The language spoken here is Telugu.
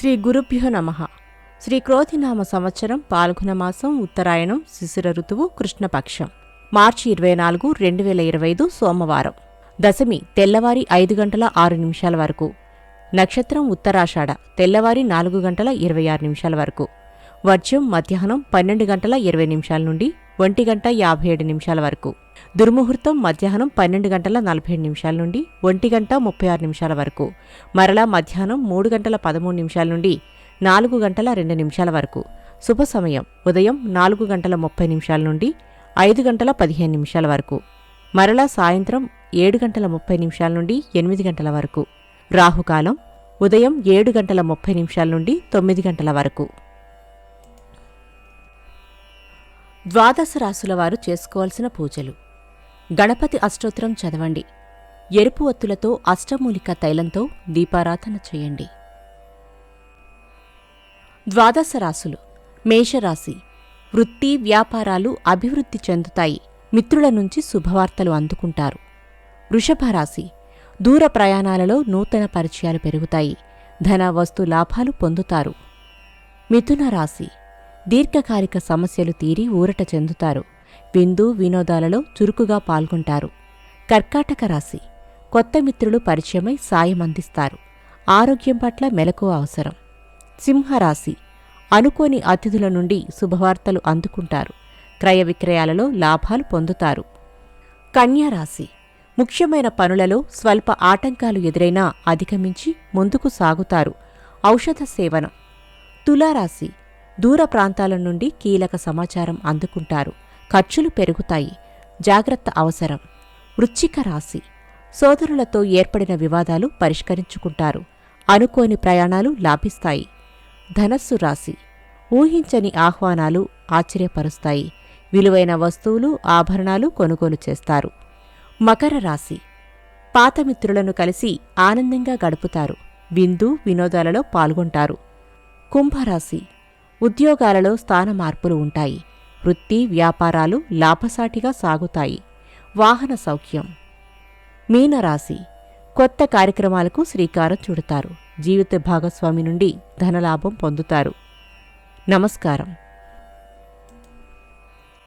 శ్రీ గురుభ్యో నమ. శ్రీ క్రోధినామ సంవత్సరం పాల్గొన మాసం ఉత్తరాయణం శిశిర ఋతువు కృష్ణపక్షం. మార్చి ఇరవై నాలుగు రెండు వేల ఇరవై ఐదు సోమవారం. దశమి తెల్లవారి ఐదు గంటల ఆరు నిమిషాల వరకు. నక్షత్రం ఉత్తరాషాఢ తెల్లవారి నాలుగు గంటల ఇరవై ఆరు నిమిషాల వరకు. వర్జ్యం మధ్యాహ్నం పన్నెండు గంటల ఇరవై నిమిషాల నుండి ఒంటి గంట యాభై ఏడు నిమిషాల వరకు. దుర్ముహూర్తం మధ్యాహ్నం పన్నెండు గంటల నలభై ఏడు నిమిషాల నుండి ఒంటి గంట ముప్పై ఆరు నిమిషాల వరకు. మరలా మధ్యాహ్నం మూడు గంటల పదమూడు నిమిషాల నుండి నాలుగు గంటల రెండు నిమిషాల వరకు. శుభ సమయం ఉదయం నాలుగు గంటల ముప్పై నిమిషాల నుండి ఐదు గంటల పదిహేను నిమిషాల వరకు. మరలా సాయంత్రం ఏడు గంటల ముప్పై నిమిషాల నుండి ఎనిమిది గంటల వరకు. రాహుకాలం ఉదయం ఏడు గంటల ముప్పై నిమిషాల నుండి తొమ్మిది గంటల వరకు. ద్వాదశ రాసుల వారు చేసుకోవాల్సిన పూజలు. గణపతి అష్టోత్తరం చదవండి. ఎరుపు ఒత్తులతో అష్టమూలిక తైలంతో దీపారాధన చేయండి. ద్వాదశ రాసులు. మేషరాశి. వృత్తి వ్యాపారాలు అభివృద్ధి చెందుతాయి. మిత్రుల నుంచి శుభవార్తలు అందుకుంటారు. వృషభ రాశి. దూర ప్రయాణాలలో నూతన పరిచయాలు పెరుగుతాయి. ధన వస్తు లాభాలు పొందుతారు. మిథున రాశి. దీర్ఘకాలిక సమస్యలు తీరి ఊరట చెందుతారు. విందు వినోదాలలో చురుకుగా పాల్గొంటారు. కర్కాటక రాశి. కొత్త మిత్రులు పరిచయమై సాయం అందిస్తారు. ఆరోగ్యం పట్ల మెలకు అవసరం. సింహరాశి. అనుకోని అతిథుల నుండి శుభవార్తలు అందుకుంటారు. క్రయ విక్రయాలలో లాభాలు పొందుతారు. కన్యారాశి ముఖ్యమైన పనులలో స్వల్ప ఆటంకాలు ఎదురైనా అధిగమించి ముందుకు సాగుతారు. ఔషధ సేవనం. తులారాశి. దూర ప్రాంతాల నుండి కీలక సమాచారం అందుకుంటారు. ఖర్చులు పెరుగుతాయి. జాగ్రత్త అవసరం. వృచ్చిక రాశి. సోదరులతో ఏర్పడిన వివాదాలు పరిష్కరించుకుంటారు. అనుకోని ప్రయాణాలు లాభిస్తాయి. ధనస్సు రాశి. ఊహించని ఆహ్వానాలు ఆశ్చర్యపరుస్తాయి. విలువైన వస్తువులు ఆభరణాలు కొనుగోలు చేస్తారు. మకర రాశి. పాత మిత్రులను కలిసి ఆనందంగా గడుపుతారు. విందు వినోదాలలో పాల్గొంటారు. కుంభరాశి. ఉద్యోగాలలో స్థాన మార్పులు ఉంటాయి. వృత్తి వ్యాపారాలు లాభసాటిగా సాగుతాయి. వాహన సౌఖ్యం. మీనరాశి. కొత్త కార్యక్రమాలకు శ్రీకారం చుడతారు. జీవిత భాగస్వామి నుండి ధనలాభం పొందుతారు. నమస్కారం.